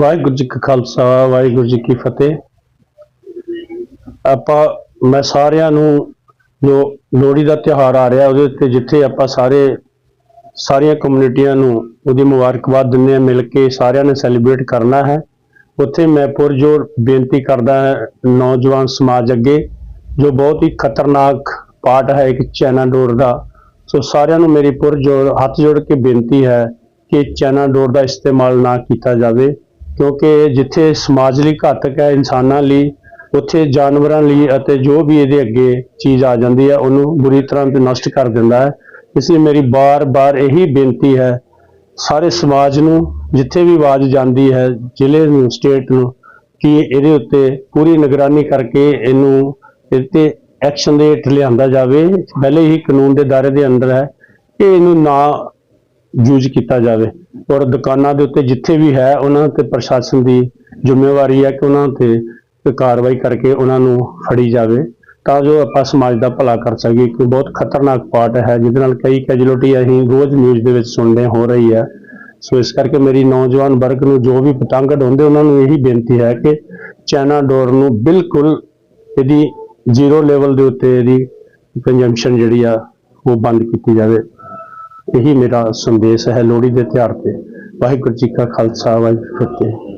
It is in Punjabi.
ਵਾਹਿਗੁਰੂ ਜੀ ਕਾ ਖਾਲਸਾ, ਵਾਹਿਗੁਰੂ ਜੀ ਕੀ ਫਤਿਹ। ਆਪਾਂ, ਮੈਂ ਸਾਰਿਆਂ ਨੂੰ ਜੋ ਲੋਹੜੀ ਦਾ ਤਿਉਹਾਰ ਆ ਰਿਹਾ ਉਹਦੇ ਉੱਤੇ, ਜਿੱਥੇ ਆਪਾਂ ਸਾਰੇ, ਸਾਰੀਆਂ ਕਮਿਊਨਿਟੀਆਂ ਨੂੰ ਉਹਦੀ ਮੁਬਾਰਕਬਾਦ ਦਿੰਦੇ ਆ ਮਿਲ ਕੇ ਸਾਰਿਆਂ ਨੇ ਸੈਲੀਬ੍ਰੇਟ ਕਰਨਾ ਹੈ। ਉੱਥੇ ਮੈਂ ਪੁਰਜੋਰ ਬੇਨਤੀ ਕਰਦਾ ਨੌਜਵਾਨ ਸਮਾਜ ਅੱਗੇ, ਜੋ ਬਹੁਤ ਹੀ ਖਤਰਨਾਕ ਪਾਰਟ ਹੈ ਇੱਕ ਚਾਈਨਾ ਡੋਰ ਦਾ, ਸੋ ਸਾਰਿਆਂ ਨੂੰ ਮੇਰੀ ਪੁਰਜੋਰ ਹੱਥ ਜੋੜ ਕੇ ਬੇਨਤੀ ਹੈ ਕਿ ਚੈਨਾ ਡੋਰ ਦਾ ਇਸਤੇਮਾਲ ਨਾ ਕੀਤਾ ਜਾਵੇ। ਕਿਉਂਕਿ ਜਿੱਥੇ ਸਮਾਜ ਲਈ ਘਾਤਕ ਹੈ ਇਨਸਾਨਾਂ ਲਈ, ਉੱਥੇ ਜਾਨਵਰਾਂ ਲਈ ਅਤੇ ਜੋ ਵੀ ਇਹਦੇ ਅੱਗੇ ਚੀਜ਼ ਆ ਜਾਂਦੀ ਹੈ, ਉਹਨੂੰ ਬੁਰੀ ਤਰ੍ਹਾਂ ਨਸ਼ਟ ਕਰ ਦਿੰਦਾ ਹੈ। ਇਸ ਲਈ ਮੇਰੀ ਬਾਰ-ਬਾਰ ਇਹੀ ਬੇਨਤੀ ਹੈ, ਸਾਰੇ ਸਮਾਜ ਨੂੰ, ਜਿੱਥੇ ਵੀ ਆਵਾਜ਼ ਜਾਂਦੀ ਹੈ ਜ਼ਿਲ੍ਹੇ ਨੂੰ ਸਟੇਟ ਨੂੰ, ਕਿ ਇਹਦੇ ਉੱਤੇ ਪੂਰੀ ਨਿਗਰਾਨੀ ਕਰਕੇ ਇਹਨੂੰ ਇਹ ਤੇ ਐਕਸ਼ਨ ਦੇ ਹੇਠ ਲਿਆਂਦਾ ਜਾਵੇ। ਪਹਿਲੇ ਹੀ ਕਾਨੂੰਨ ਦੇ ਦਾਇਰੇ ਦੇ ਅੰਦਰ ਹੈ ਕਿ ਇਹਨੂੰ ਨਾ ਯੂਜ਼ ਕੀਤਾ ਜਾਵੇ। ਔਰ ਦੁਕਾਨਾਂ ਦੇ ਉੱਤੇ ਜਿੱਥੇ ਵੀ ਹੈ, ਉਹਨਾਂ ਤੇ ਪ੍ਰਸ਼ਾਸਨ ਦੀ ਜ਼ਿੰਮੇਵਾਰੀ ਹੈ ਕਿ ਉਹਨਾਂ ਤੇ ਕਾਰਵਾਈ ਕਰਕੇ ਉਹਨਾਂ ਨੂੰ ਫੜੀ ਜਾਵੇ, ਤਾਂ ਜੋ ਆਪਾਂ ਸਮਾਜ ਦਾ ਭਲਾ ਕਰ ਸਕੀਏ, ਕਿ ਬਹੁਤ ਖਤਰਨਾਕ ਪਾਰਟ ਹੈ, ਜਿਹਦੇ ਨਾਲ ਕਈ ਕੈਜੂਲਿਟੀ ਅਸੀਂ ਰੋਜ਼ ਨਿਊਜ਼ ਦੇ ਵਿੱਚ ਸੁਣਦੇ ਹੋ ਰਹੀ ਹੈ। ਸੋ ਇਸ ਕਰਕੇ ਮੇਰੀ ਨੌਜਵਾਨ ਵਰਗ ਨੂੰ ਜੋ ਵੀ ਪਤੰਗ ਢਾਉਂਦੇ ਉਹਨਾਂ ਨੂੰ ਇਹੀ ਬੇਨਤੀ ਹੈ ਕਿ ਚਾਈਨਾ ਡੋਰ ਨੂੰ ਬਿਲਕੁਲ ਇਹਦੀ ਜ਼ੀਰੋ ਲੈਵਲ ਦੇ ਉੱਤੇ ਇਹਦੀ ਕੰਜੰਪਸ਼ਨ ਜਿਹੜੀ ਆ, ਉਹ ਬੰਦ ਕੀਤੀ ਜਾਵੇ। ਇਹੀ ਮੇਰਾ ਸੰਦੇਸ਼ ਹੈ ਲੋਹੜੀ ਦੇ ਤਿਉਹਾਰ ਤੇ। ਵਾਹਿਗੁਰੂ ਜੀ ਕਾ ਖਾਲਸਾ, ਵਾਹਿਗੁਰੂ ਜੀ ਕੀ ਫਤਿਹ।